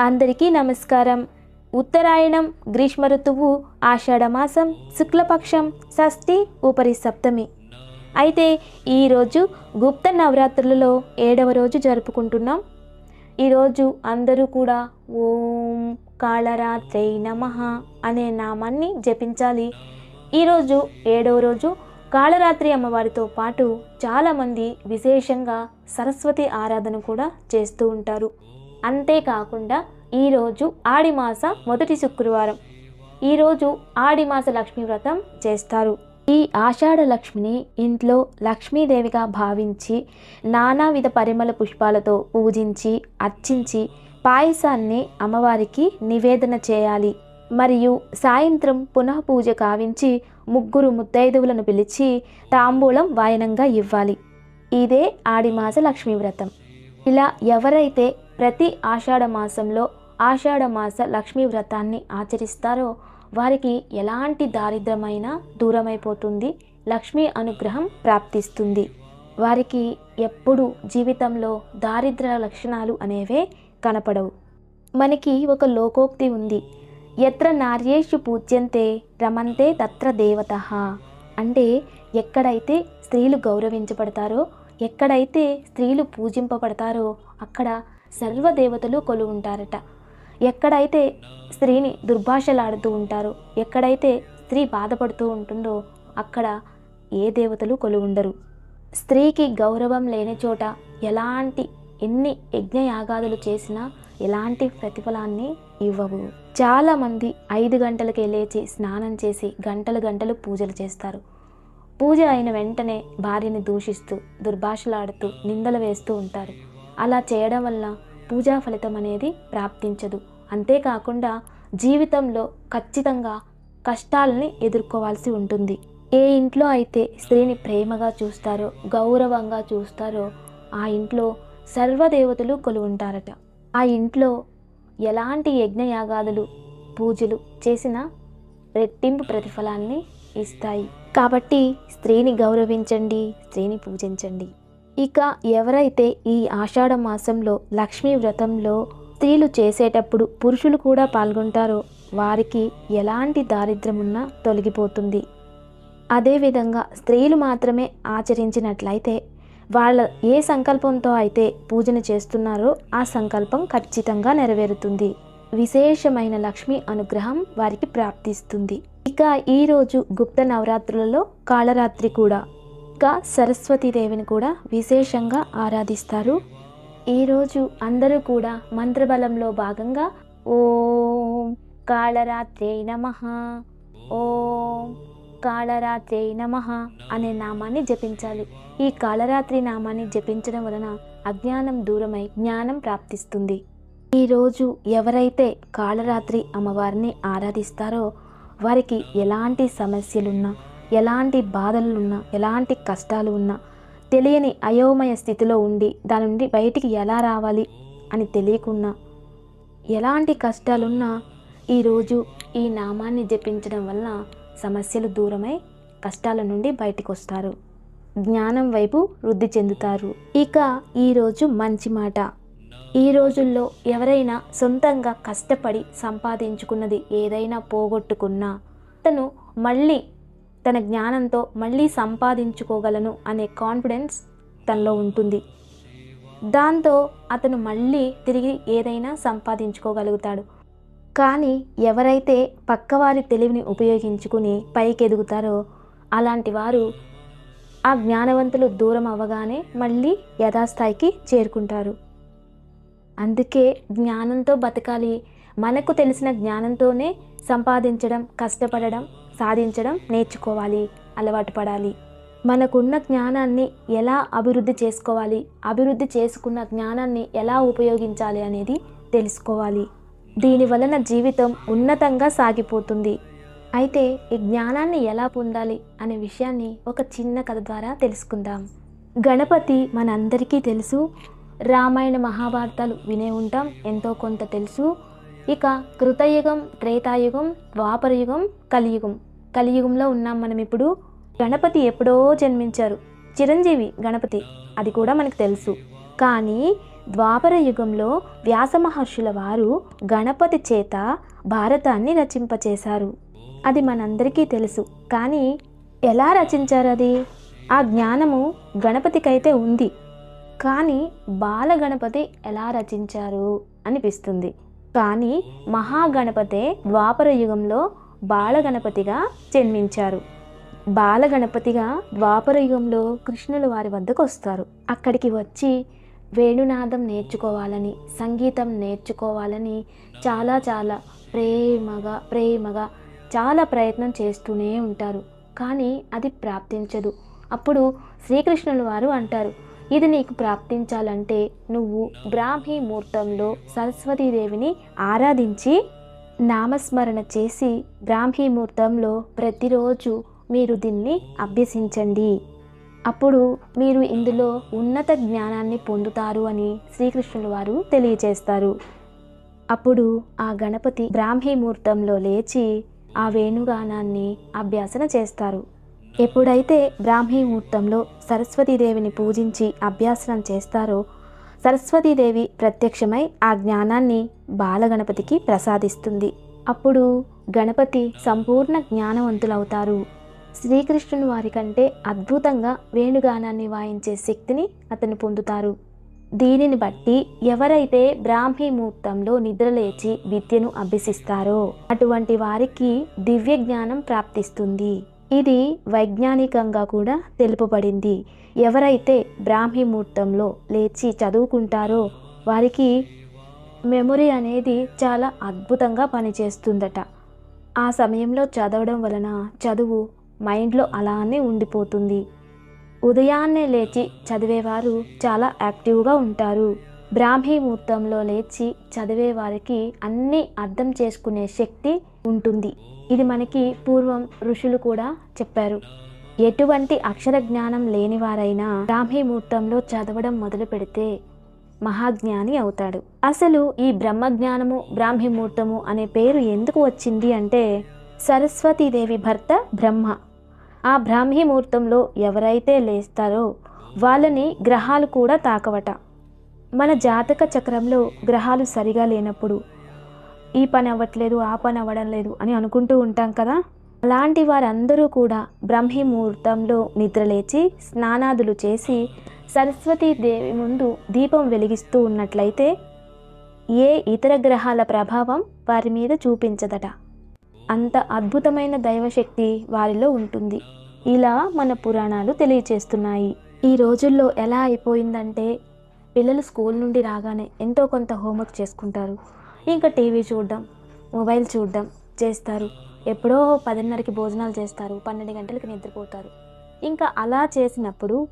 అందరికీ నమస్కారం. ఉత్తరాయణం గ్రీష్మ ఋతువు ఆషాఢమాసం శుక్లపక్షం షష్ఠి ఉపరి సప్తమి. అయితే ఈరోజు గుప్త నవరాత్రులలో ఏడవ రోజు జరుపుకుంటున్నాం. ఈరోజు అందరూ కూడా ఓం కాళరాత్రై నమ అనే నామాన్ని జపించాలి. ఈరోజు ఏడవ రోజు కాళరాత్రి అమ్మవారితో పాటు చాలామంది విశేషంగా సరస్వతి ఆరాధన కూడా చేస్తూ ఉంటారు. అంతేకాకుండా ఈరోజు ఆడిమాస మొదటి శుక్రవారం. ఈరోజు ఆడిమాస లక్ష్మీ వ్రతం చేస్తారు. ఈ ఆషాఢ లక్ష్మిని ఇంట్లో లక్ష్మీదేవిగా భావించి నానావిధ పరిమళ పుష్పాలతో పూజించి అర్చించి పాయసాన్ని అమ్మవారికి నివేదన చేయాలి. మరియు సాయంత్రం పునః పూజ కావించి ముగ్గురు ముత్తైదువులను పిలిచి తాంబూలం వాయనంగా ఇవ్వాలి. ఇదే ఆడిమాస లక్ష్మీ వ్రతం. ఇలా ఎవరైతే ప్రతి ఆషాఢ మాసంలో ఆషాఢ మాస లక్ష్మీ వ్రతాన్ని ఆచరిస్తారో వారికి ఎలాంటి దారిద్రమైన దూరమైపోతుంది లక్ష్మీ అనుగ్రహం ప్రాప్తిస్తుంది. వారికి ఎప్పుడు జీవితంలో దారిద్ర లక్షణాలు అనేవే కనపడవు. మనకి ఒక లోకోక్తి ఉంది. ఎత్ర నార్యేషు పూజ్యంతే రమంతే తత్ర దేవత అంటే ఎక్కడైతే స్త్రీలు గౌరవించబడతారో ఎక్కడైతే స్త్రీలు పూజింపబడతారో అక్కడ సర్వదేవతలు కొలు ఉంటారట ఎక్కడైతే స్త్రీని దుర్భాషలాడుతూ ఉంటారో ఎక్కడైతే స్త్రీ బాధపడుతూ ఉంటుందో అక్కడ ఏ దేవతలు కొలువుండరు. స్త్రీకి గౌరవం లేని చోట ఎలాంటి ఎన్ని యజ్ఞయాగాదులు చేసినా ఎలాంటి ప్రతిఫలాన్ని ఇవ్వవు. చాలామంది ఐదు గంటలకే లేచి స్నానం చేసి గంటలు గంటలు పూజలు చేస్తారు. పూజ అయిన వెంటనే భార్యని దూషిస్తూ దుర్భాషలాడుతూ నిందలు వేస్తూ ఉంటారు. అలా చేయడం వల్ల పూజా ఫలితం అనేది ప్రాప్తించదు. అంతేకాకుండా జీవితంలో ఖచ్చితంగా కష్టాలని ఎదుర్కోవాల్సి ఉంటుంది. ఏ ఇంట్లో అయితే స్త్రీని ప్రేమగా చూస్తారో గౌరవంగా చూస్తారో ఆ ఇంట్లో సర్వదేవతలు కొలువుంటారట. ఆ ఇంట్లో ఎలాంటి యజ్ఞయాగాదులు పూజలు చేసినా రెట్టింపు ప్రతిఫలాన్ని ఇస్తాయి. కాబట్టి స్త్రీని గౌరవించండి స్త్రీని పూజించండి. ఇక ఎవరైతే ఈ ఆషాఢ మాసంలో లక్ష్మీ వ్రతంలో స్త్రీలు చేసేటప్పుడు పురుషులు కూడా పాల్గొంటారో వారికి ఎలాంటి దారిద్ర్యం ఉన్నా తొలగిపోతుంది అదేవిధంగా స్త్రీలు మాత్రమే ఆచరించినట్లయితే వాళ్ళ ఏ సంకల్పంతో అయితే పూజన చేస్తున్నారో ఆ సంకల్పం ఖచ్చితంగా నెరవేరుతుంది. విశేషమైన లక్ష్మి అనుగ్రహం వారికి ప్రాప్తిస్తుంది. ఇక ఈరోజు గుప్త నవరాత్రులలో కాళరాత్రి కూడా. ఇంకా సరస్వతీదేవిని కూడా విశేషంగా ఆరాధిస్తారు. ఈరోజు అందరూ కూడా మంత్రబలంలో భాగంగా ఓం కాళరాత్రే నమ ఓం కాళరాత్రే నమ అనే నామాన్ని జపించాలి. ఈ కాళరాత్రి నామాన్ని జపించడం వలన అజ్ఞానం దూరమై జ్ఞానం ప్రాప్తిస్తుంది. ఈరోజు ఎవరైతే కాళరాత్రి అమ్మవారిని ఆరాధిస్తారో వారికి ఎలాంటి సమస్యలున్నా ఎలాంటి బాధలున్నా ఎలాంటి కష్టాలు ఉన్నా తెలియని అయోమయ స్థితిలో ఉండి దాని నుండి బయటికి ఎలా రావాలి అని తెలియకున్నా ఎలాంటి కష్టాలున్నా ఈరోజు ఈ నామాన్ని జపించడం వలన సమస్యలు దూరమై కష్టాల నుండి బయటకు వస్తారు జ్ఞానం వైపు వృద్ధి చెందుతారు. ఇక ఈరోజు మంచి మాట. ఈ రోజుల్లో ఎవరైనా సొంతంగా కష్టపడి సంపాదించుకున్నది ఏదైనా పోగొట్టుకున్నా తను మళ్ళీ తన జ్ఞానంతో మళ్ళీ సంపాదించుకోగలను అనే కాన్ఫిడెన్స్ తనలో ఉంటుంది. దాంతో అతను మళ్ళీ తిరిగి ఏదైనా సంపాదించుకోగలుగుతాడు. కానీ ఎవరైతే పక్కవారి తెలివిని ఉపయోగించుకుని పైకి ఎదుగుతారో అలాంటి వారు ఆ జ్ఞానవంతులు దూరం అవ్వగానే మళ్ళీ యథాస్థాయికి చేరుకుంటారు. అందుకే జ్ఞానంతో బతకాలి. మనకు తెలిసిన జ్ఞానంతోనే సంపాదించడం కష్టపడడం సాధించడం నేర్చుకోవాలి అలవాటు పడాలి. మనకున్న జ్ఞానాన్ని ఎలా అభివృద్ధి చేసుకోవాలి అభివృద్ధి చేసుకున్న జ్ఞానాన్ని ఎలా ఉపయోగించాలి అనేది తెలుసుకోవాలి. దీని వలన జీవితం ఉన్నతంగా సాగిపోతుంది. అయితే ఈ జ్ఞానాన్ని ఎలా పొందాలి అనే విషయాన్ని ఒక చిన్న కథ ద్వారా తెలుసుకుందాం. గణపతి మనందరికీ తెలుసు రామాయణ మహాభారతాలు వినే ఉంటాం. ఎంతో కొంత తెలుసు. ఇక కృతయుగం త్రేతాయుగం ద్వాపరయుగం కలియుగం. కలియుగంలో ఉన్నాం మనం ఇప్పుడు. గణపతి ఎప్పుడో జన్మించారు. చిరంజీవి గణపతి. అది కూడా మనకు తెలుసు. కానీ ద్వాపర యుగంలో వ్యాస మహర్షుల వారు గణపతి చేత భారతాన్ని రచింపచేశారు. అది మనందరికీ తెలుసు. కానీ ఎలా రచించారు అది? ఆ జ్ఞానము గణపతికైతే ఉంది. కానీ బాలగణపతి ఎలా రచించారు అనిపిస్తుంది. కానీ మహాగణపతే ద్వాపర యుగంలో బాలగణపతిగా జన్మించారు. బాలగణపతిగా ద్వాపర యుగంలో కృష్ణులు వారి వద్దకు వస్తారు. అక్కడికి వచ్చి వేణునాదం నేర్చుకోవాలని సంగీతం నేర్చుకోవాలని చాలా చాలా ప్రేమగా ప్రేమగా చాలా ప్రయత్నం చేస్తూనే ఉంటారు. కానీ అది ప్రాప్తించదు. అప్పుడు శ్రీకృష్ణుల వారు అంటారు ఇది నీకు ప్రాప్తించాలంటే నువ్వు బ్రాహ్మీ ముహూర్తంలో సరస్వతీదేవిని ఆరాధించి నామస్మరణ చేసి బ్రాహ్మీ ముహూర్తంలో ప్రతిరోజు మీరు దీన్ని అభ్యసించండి. అప్పుడు మీరు ఇందులో ఉన్నత జ్ఞానాన్ని పొందుతారు అని శ్రీకృష్ణుల వారు తెలియచేస్తారు అప్పుడు ఆ గణపతి బ్రాహ్మీ ముహూర్తంలో లేచి ఆ వేణుగానాన్ని అభ్యాసన చేస్తారు. ఎప్పుడైతే బ్రాహ్మీ ముహూర్తంలో సరస్వతీదేవిని పూజించి అభ్యాసనం చేస్తారో సరస్వతీదేవి ప్రత్యక్షమై ఆ జ్ఞానాన్ని బాలగణపతికి ప్రసాదిస్తుంది. అప్పుడు గణపతి సంపూర్ణ జ్ఞానవంతులవుతారు. శ్రీకృష్ణుని వారి కంటే అద్భుతంగా వేణుగానాన్ని వాయించే శక్తిని అతను పొందుతారు. దీనిని బట్టి ఎవరైతే బ్రాహ్మీ ముహూర్తంలో నిద్రలేచి విద్యను అభ్యసిస్తారో అటువంటి వారికి దివ్య జ్ఞానం ప్రాప్తిస్తుంది. ఇది వైజ్ఞానికంగా కూడా తెలుపబడింది. ఎవరైతే బ్రాహ్మీ ముహూర్తంలో లేచి చదువుకుంటారో వారికి మెమొరీ అనేది చాలా అద్భుతంగా పనిచేస్తుందట. ఆ సమయంలో చదవడం వలన చదువు మైండ్లో అలానే ఉండిపోతుంది. ఉదయాన్నే లేచి చదివేవారు చాలా యాక్టివ్గా ఉంటారు. బ్రాహ్మీ ముహూర్తంలో లేచి చదివే వారికి అన్నీ అర్థం చేసుకునే శక్తి ఉంటుంది. ఇది మనకి పూర్వం ఋషులు కూడా చెప్పారు. ఎటువంటి అక్షర జ్ఞానం లేనివారైనా బ్రాహ్మీ ముహూర్తంలో చదవడం మొదలు పెడితే మహాజ్ఞాని అవుతాడు. అసలు ఈ బ్రహ్మజ్ఞానము బ్రాహ్మీ ముహూర్తము అనే పేరు ఎందుకు వచ్చింది అంటే సరస్వతీదేవి భర్త బ్రహ్మ. ఆ బ్రాహ్మీ ముహూర్తంలో ఎవరైతే లేస్తారో వాళ్ళని గ్రహాలు కూడా తాకవట. మన జాతక చక్రంలో గ్రహాలు సరిగా లేనప్పుడు ఈ పని అవ్వట్లేదు ఆ పని అవ్వడం లేదు అని అనుకుంటూ ఉంటాం కదా. అలాంటి వారందరూ కూడా బ్రహ్మీ ముహూర్తంలో నిద్రలేచి స్నానాదులు చేసి సరస్వతీదేవి ముందు దీపం వెలిగిస్తూ ఉన్నట్లయితే ఏ ఇతర గ్రహాల ప్రభావం వారి మీద చూపించదట. అంత అద్భుతమైన దైవశక్తి వారిలో ఉంటుంది. ఇలా మన పురాణాలు తెలియచేస్తున్నాయి. ఈ రోజుల్లో ఎలా అయిపోయిందంటే పిల్లలు స్కూల్ నుండి రాగానే ఎంతో కొంత హోంవర్క్ చేసుకుంటారు. ఇంకా టీవీ చూడడం మొబైల్ చూడడం చేస్తారు. ఎప్పుడో పదిన్నరకి భోజనాలు చేస్తారు పన్నెండు గంటలకి నిద్రపోతారు. ఇంకా అలా చేసినప్పుడు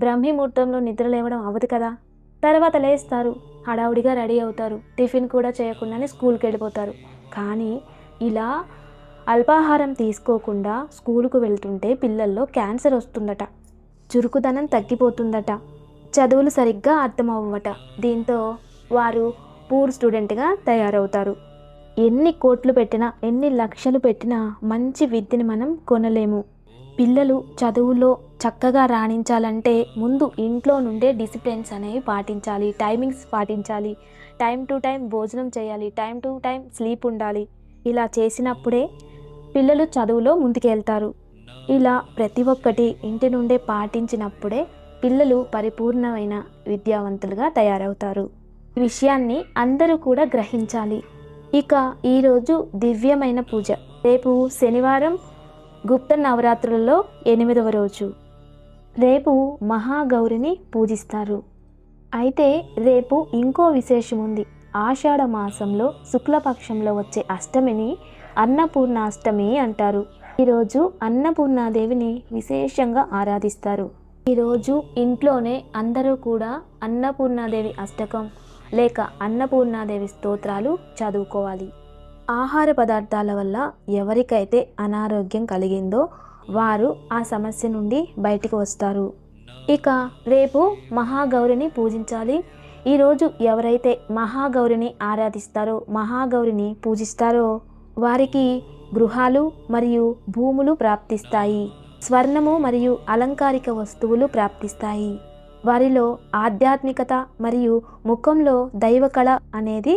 బ్రహ్మీముహూర్తంలో నిద్ర లేవడం అవ్వదు కదా? తర్వాత లేస్తారు హడావుడిగా రెడీ అవుతారు టిఫిన్ కూడా చేయకుండానే స్కూల్కి వెళ్ళిపోతారు. కానీ ఇలా అల్పాహారం తీసుకోకుండా స్కూలుకు వెళ్తుంటే పిల్లల్లో క్యాన్సర్ వస్తుందట. చురుకుదనం తగ్గిపోతుందట. చదువులు సరిగ్గా అర్థమవ్వట దీంతో వారు పూర్ స్టూడెంట్గా తయారవుతారు. ఎన్ని కోట్లు పెట్టినా ఎన్ని లక్షలు పెట్టినా మంచి విద్యని మనం కొనలేము. పిల్లలు చదువులో చక్కగా రాణించాలంటే ముందు ఇంట్లో నుండే డిసిప్లిన్స్ అనేవి పాటించాలి టైమింగ్స్ పాటించాలి టైం టు టైం భోజనం చేయాలి టైం టు టైం స్లీప్ ఉండాలి. ఇలా చేసినప్పుడే పిల్లలు చదువులో ముందుకెళ్తారు. ఇలా ప్రతి ఒక్కటి ఇంటి నుండే పాటించినప్పుడే పిల్లలు పరిపూర్ణమైన విద్యావంతులుగా తయారవుతారు. విషయాన్ని అందరూ కూడా గ్రహించాలి. ఇక ఈరోజు దివ్యమైన పూజ. రేపు శనివారం గుప్త నవరాత్రులలో ఎనిమిదవ రోజు. రేపు మహాగౌరిని పూజిస్తారు. అయితే రేపు ఇంకో విశేషం ఉంది. ఆషాఢ మాసంలో శుక్లపక్షంలో వచ్చే అష్టమిని అన్నపూర్ణాష్టమి అంటారు. ఈరోజు అన్నపూర్ణాదేవిని విశేషంగా ఆరాధిస్తారు. ఈరోజు ఇంట్లోనే అందరూ కూడా అన్నపూర్ణాదేవి అష్టకం లేక అన్నపూర్ణాదేవి స్తోత్రాలు చదువుకోవాలి. ఆహార పదార్థాల వల్ల ఎవరికైతే అనారోగ్యం కలిగిందో వారు ఆ సమస్య నుండి బయటికి వస్తారు. ఇక రేపు మహాగౌరిని పూజించాలి. ఈరోజు ఎవరైతే మహాగౌరిని ఆరాధిస్తారో మహాగౌరిని పూజిస్తారో వారికి గృహాలు మరియు భూములు ప్రాప్తిస్తాయి. స్వర్ణము మరియు అలంకారిక వస్తువులు ప్రాప్తిస్తాయి. వారిలో ఆధ్యాత్మికత మరియు ముఖంలో దైవకళ అనేది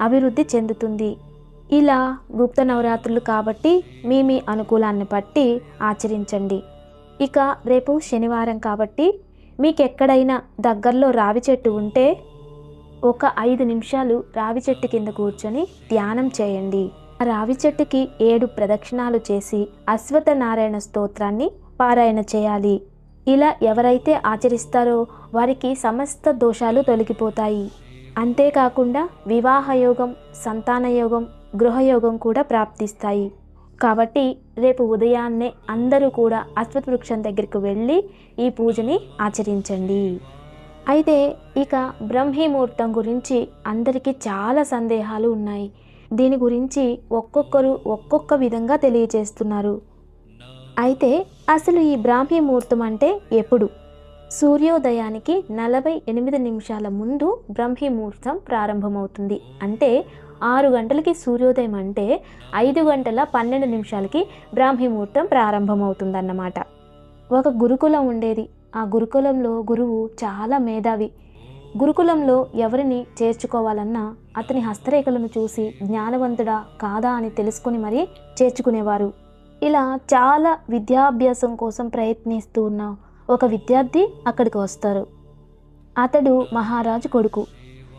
అభివృద్ధి చెందుతుంది. ఇలా గుప్త నవరాత్రులు కాబట్టి మీ మీ అనుకూలాన్ని బట్టి ఆచరించండి. ఇక రేపు శనివారం కాబట్టి మీకు ఎక్కడైనా దగ్గరలో రావి చెట్టు ఉంటే ఒక ఐదు నిమిషాలు రావి చెట్టు కింద కూర్చొని ధ్యానం చేయండి. ఆ రావి చెట్టుకి ఏడు ప్రదక్షిణాలు చేసి అశ్వత్థ నారాయణ స్తోత్రాన్ని పారాయణ చేయాలి. ఇలా ఎవరైతే ఆచరిస్తారో వారికి సమస్త దోషాలు తొలగిపోతాయి. అంతేకాకుండా వివాహయోగం సంతానయోగం గృహయోగం కూడా ప్రాప్తిస్తాయి. కాబట్టి రేపు ఉదయాన్నే అందరూ కూడా అశ్వత్ వృక్షం దగ్గరికి వెళ్ళి ఈ పూజని ఆచరించండి. అయితే ఇక బ్రహ్మీముహూర్తం గురించి అందరికీ చాలా సందేహాలు ఉన్నాయి. దీని గురించి ఒక్కొక్కరు ఒక్కొక్క విధంగా తెలియజేస్తున్నారు. అయితే అసలు ఈ బ్రాహ్మీ ముహూర్తం అంటే ఎప్పుడు? సూర్యోదయానికి నలభై ఎనిమిది నిమిషాల ముందు బ్రహ్మీ ముహూర్తం ప్రారంభమవుతుంది. అంటే ఆరు గంటలకి సూర్యోదయం అంటే ఐదు గంటల పన్నెండు నిమిషాలకి బ్రాహ్మీ ముహూర్తం ప్రారంభమవుతుందన్నమాట. ఒక గురుకులం ఉండేది. ఆ గురుకులంలో గురువు చాలా మేధావి. గురుకులంలో ఎవరిని చేర్చుకోవాలన్నా అతని హస్తరేఖలను చూసి జ్ఞానవంతుడా కాదా అని తెలుసుకుని మరీ చేర్చుకునేవారు. ఇలా చాలా విద్యాభ్యాసం కోసం ప్రయత్నిస్తూ ఉన్న ఒక విద్యార్థి అక్కడికి వస్తారు. అతడు మహారాజు కొడుకు.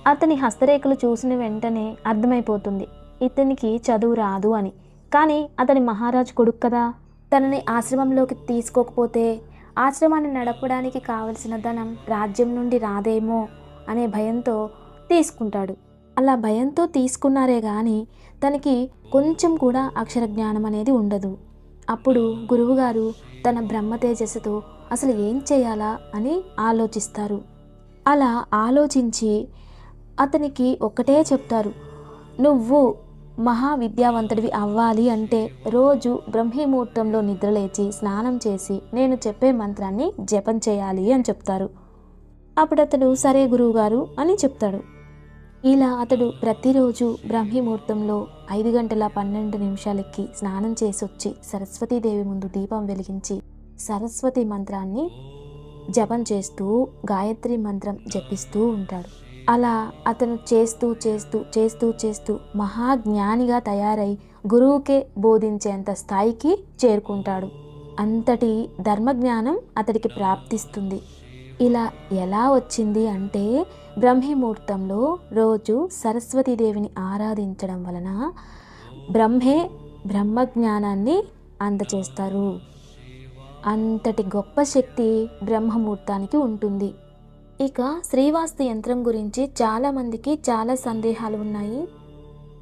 అతని హస్తరేఖలు చూసిన వెంటనే అర్థమైపోతుంది ఇతనికి చదువు రాదు అని. కానీ అతని మహారాజు కొడుకు కదా. తనని ఆశ్రమంలోకి తీసుకోకపోతే ఆశ్రమాన్ని నడపడానికి కావలసిన ధనం రాజ్యం నుండి రాదేమో అనే భయంతో తీసుకుంటాడు. అలా భయంతో తీసుకున్నారే కానీ తనకి కొంచెం కూడా అక్షర జ్ఞానం అనేది ఉండదు. అప్పుడు గురువుగారు తన బ్రహ్మ తేజస్సుతో అసలు ఏం చేయాలా అని ఆలోచిస్తారు. అలా ఆలోచించి అతనికి ఒక్కటే చెప్తారు. నువ్వు మహావిద్యావంతుడివి అవ్వాలి అంటే రోజు బ్రహ్మీముహూర్తంలో నిద్రలేచి స్నానం చేసి నేను చెప్పే మంత్రాన్ని జపం చేయాలి అని చెప్తారు. అప్పుడు అతడు సరే గురువుగారు అని చెప్తాడు. ఇలా అతడు ప్రతిరోజు బ్రహ్మీముహూర్తంలో ఐదు గంటల పన్నెండు నిమిషాలకి స్నానం చేసి వచ్చి సరస్వతీదేవి ముందు దీపం వెలిగించి సరస్వతి మంత్రాన్ని జపం చేస్తూ గాయత్రి మంత్రం జపిస్తూ ఉంటాడు. అలా అతను చేస్తూ చేస్తూ చేస్తూ చేస్తూ మహాజ్ఞానిగా తయారై గురువుకే బోధించేంత స్థాయికి చేరుకుంటాడు. అంతటి ధర్మజ్ఞానం అతడికి ప్రాప్తిస్తుంది. ఇలా ఎలా వచ్చింది అంటే బ్రహ్మముహూర్తంలో రోజు సరస్వతీదేవిని ఆరాధించడం వలన బ్రహ్మే బ్రహ్మజ్ఞానాన్ని అందచేస్తారు. అంతటి గొప్ప శక్తి బ్రహ్మముహూర్తానికి ఉంటుంది. ఇక శ్రీవాస్తు యంత్రం గురించి చాలామందికి చాలా సందేహాలు ఉన్నాయి.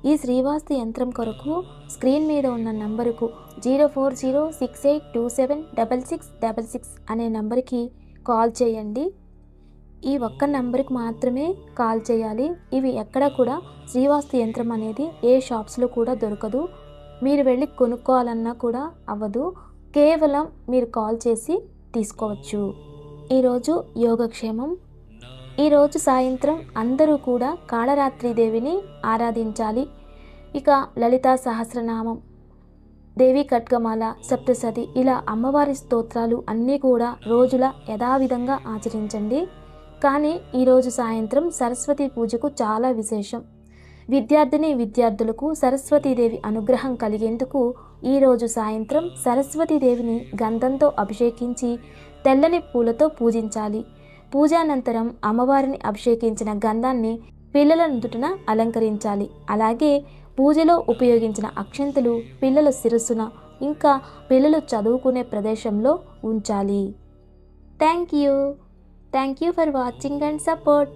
ఈ శ్రీవాస్తు యంత్రం కొరకు స్క్రీన్ మీద ఉన్న నంబరుకు zero four zero six eight two seven double six double six అనే నంబర్కి కాల్ చేయండి. ఈ ఒక్క నెంబర్కి మాత్రమే కాల్ చేయాలి. ఇవి ఎక్కడ కూడా శ్రీవాస్తు యంత్రం అనేది ఏ షాప్స్లో కూడా దొరకదు. మీరు వెళ్ళి కొనుక్కోవాలన్నా కూడా అవ్వదు. కేవలం మీరు కాల్ చేసి తీసుకోవచ్చు. ఈరోజు యోగక్షేమం. ఈరోజు సాయంత్రం అందరూ కూడా కాళరాత్రిదేవిని ఆరాధించాలి. ఇక లలితా సహస్రనామం. దేవి ఖడ్గమాల సప్తసతి ఇలా అమ్మవారి స్తోత్రాలు అన్నీ కూడా రోజుల యథావిధంగా ఆచరించండి. కానీ ఈరోజు సాయంత్రం సరస్వతి పూజకు చాలా విశేషం. విద్యార్థిని విద్యార్థులకు సరస్వతీదేవి అనుగ్రహం కలిగేందుకు ఈరోజు సాయంత్రం సరస్వతీదేవిని గంధంతో అభిషేకించి తెల్లని పూలతో పూజించాలి. పూజానంతరం అమ్మవారిని అభిషేకించిన గంధాన్ని పిల్లల నుదుటన అలంకరించాలి. అలాగే పూజలో ఉపయోగించిన అక్షంతలు పిల్లల శిరస్సున ఇంకా పిల్లలు చదువుకునే ప్రదేశంలో ఉంచాలి. Thank you. Thank you for watching and support.